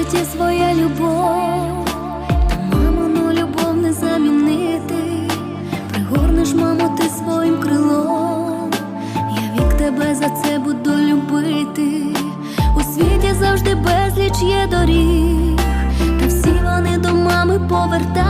житті своя любов, та мамину любов не замінити. Пригорнеш, мамо, ти своїм крилом. Я вік тебе за це буду любити. У світі завжди безліч є доріг, та всі вони до мами повертають.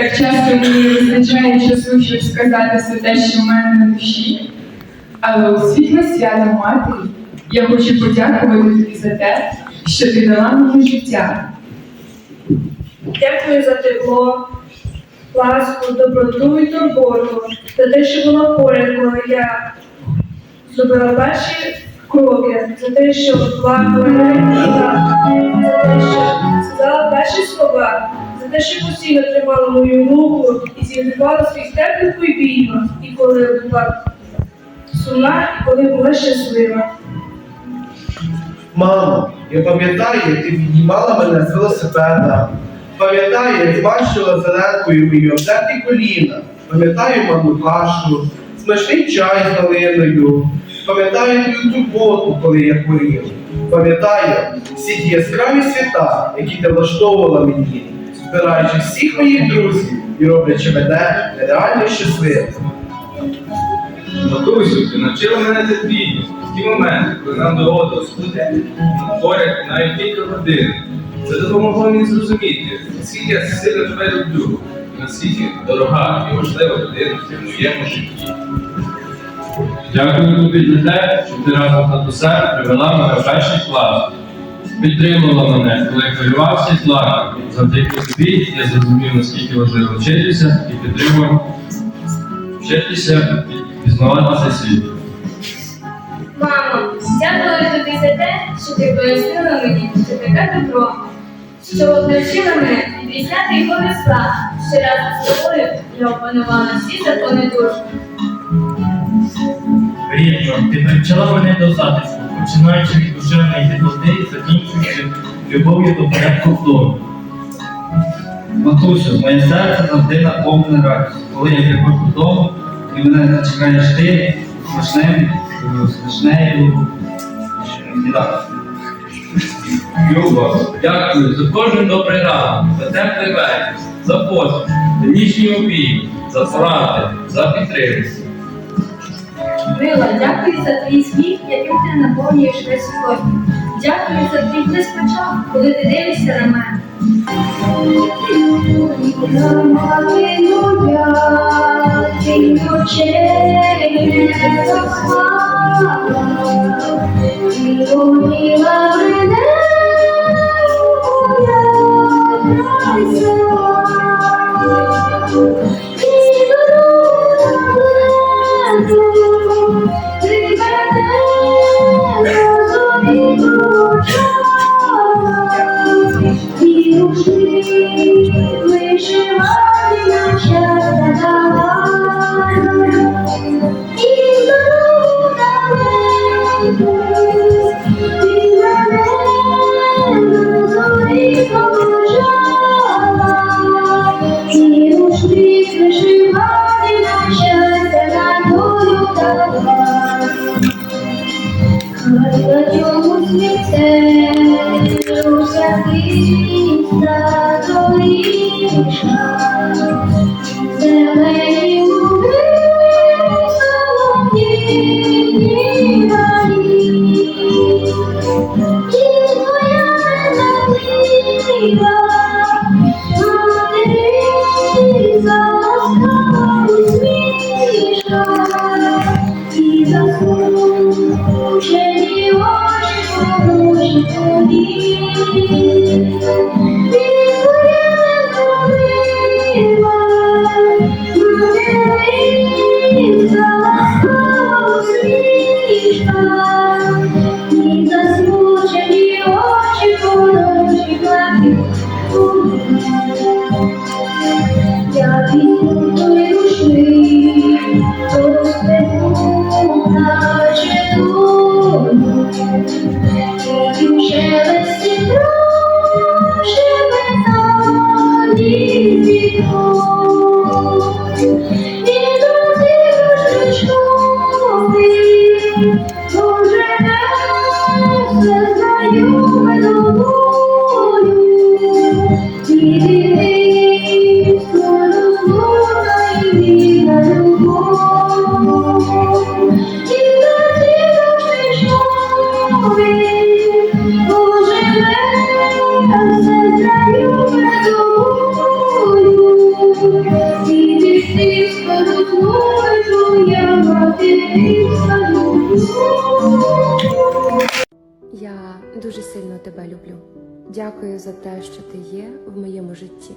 так часто мені вистачає часу, щоб сказати все те, що в мене на душі. Але у світле свято матері я хочу подякувати тобі за те, що ти дала мені життя. Дякую за тепло, ласку, доброту і турботу, за те, що була поряд, коли я зробила перші кроки, за те, що плакала, раділа, за те, що сказала перші слова, те, що постійно тримала мою руку і зігрівала свій теплих обіймах, і коли була сумна, і коли була щаслива. Мамо, я пам'ятаю, ти піднімала мене з велосипеда. Пам'ятаю, як змащила зеленкою мої обдерті коліна. Пам'ятаю маму кашу, смачний чай з галиною. Пам'ятаю твою турботу, коли я хворів. Пам'ятаю всі ті яскраві свята, які ти влаштовувала мені, збираючи всіх моїх друзів і роблячи мене реально щасливим. Матусю, ти навчила мене терпінню. В ті моменти, коли нам доводилось бути поряд навіть кілька годин. Це допомогло мені зрозуміти, наскільки я сильно тебе люблю, наскільки дорога і важлива людина в моєму житті. Дякую тобі за те, що ти разом з татусем привела мене в перший клас. Підтримала мене, коли я хвилювався і плакав. Завдяки тобі я зрозумів, наскільки важливо вчитися і підтримував вчитися і пізнавати цей світ. Мамо, дякую тобі за те, що ти пояснила мені, що таке добро, що навчила мене відрізняти його зла, що разом з тобою я опанувала всі закони дружби. Рідно, ти привчила мене до затиску, починаючи від душевної теплоти і закінчуючи любов'ю до порядку вдома. Матусю, моє серце завжди наповнене радістю. Коли я приходжу додому, і мене чекаєш ти смачним, смачнею. Люба, дякую за кожен добрий ранок, за теплий вечір, за посміх, за ніжні обійми, за поради, за підтримку. Мила, дякую за твій сміх, яким ти наповнюєш весь сьогодні. Дякую за твій блиск очах, коли ти дивишся на мене. На ньому світе, руся пісня доліша. Зелені луги, солов'їні далі. І твоя заплила, матері заласкала усмішка. І заслужені очі хороші тобі. І твоя Дякую за те, що ти є в моєму житті.